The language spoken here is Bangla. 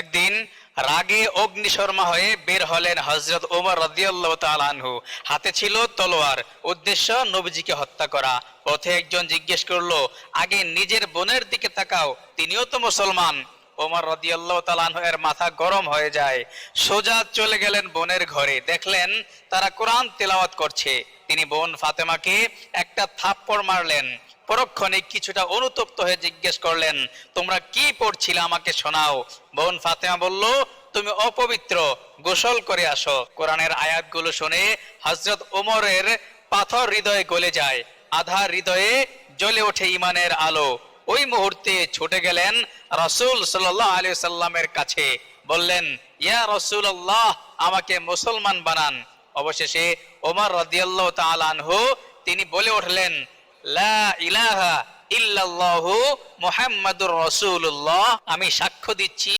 একদিন রাগে অগ্নিশর্মা হয়ে বের হলেন হজরত ওমর রদিয়াল্লাহ তালানহু হাতে ছিল তলোয়ার। উদ্দেশ্য নবীজিকে হত্যা করা। পথে একজন জিজ্ঞেস করল, আগে নিজের বোনের দিকে তাকাও, তিনিও তো মুসলমান। ওমর রদিয়াল্লাহ তালানহু এর মাথা গরম হয়ে যায়। সোজা চলে গেলেন বোনের ঘরে। দেখলেন তারা কোরআন তেলাওয়াত করছে। তিনি বোন ফাতেমাকে একটা থাপ্পড় মারলেন। পরক্ষণে কিছুটা অনুতপ্ত হয়ে জিজ্ঞেস করলেন, তোমরা কি পড়ছিলে আমাকে শোনাও? বোন ফাতেমা বলল, তুমি অপবিত্র, গোসল করে আসো। কোরআনের আয়াতগুলো শুনে হজরত ওমরের পাথর হৃদয়ে গলে যায়, আধা হৃদয়ে জ্বলে ওঠে ইমানের আলো। ওই মুহূর্তে ছুটে গেলেন রসুল সাল্লাহ আলী সাল্লামের কাছে। বললেন, ইয়া রাসূলুল্লাহ, আমাকে মুসলমান বানান। অবশেষে ওমর রাদিয়াল্লাহু তাআলা আনহু তিনি বলে উঠলেন, লা ইলাহা ইল্লাল্লাহু মুহাম্মাদুর রাসূলুল্লাহ। আমি সাক্ষ্য দিচ্ছি।